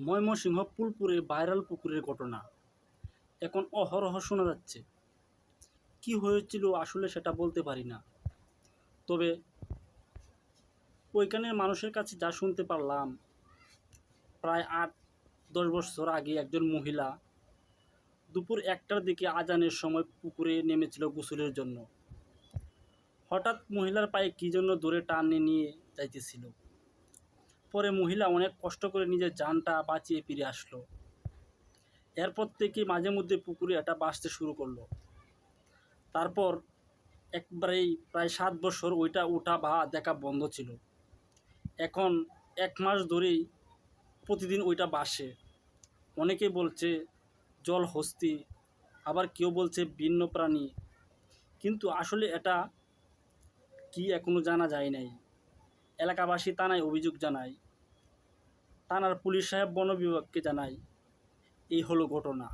Mymensingh ফুলপুরে viral পুকুরের ঘটনা। এখন অহরহ শোনা যাচ্ছে। কি হয়েছিল আসলে সেটা বলতে পারি না। তবে ওইখানের মানুষের কাছে যা শুনতে পারলাম, প্রায় আট, দশ বছর আগে একজন মহিলা দুপুর একটার দিকে আজানের সময় পুকুরে নেমেছিল গোসলের জন্য। হঠাৎ মহিলার পায়ে কী জন্য দূরে টানে নিয়ে যাইতেছিল। পরে মহিলা অনেক কষ্ট করে নিজের জানটা বাঁচিয়ে ফিরে আসলো। এরপর থেকে মাঝে মধ্যে পুকুরে এটা বাঁচতে শুরু করল। তারপর একবারেই প্রায় সাত বছর ওইটা ওঠা বা দেখা বন্ধ ছিল। এখন এক মাস ধরেই প্রতিদিন ওইটা বাসে। অনেকে বলছে জল হস্তি, আবার কেউ বলছে ভিন্ন প্রাণী কিন্তু আসলে এটা কি এখনও জানা যায় নাই। এলাকাবাসী থানায় অভিযোগ জানায়। থানার পুলিশ সাহেব বন বিভাগকে জানায় এই হলো ঘটনা।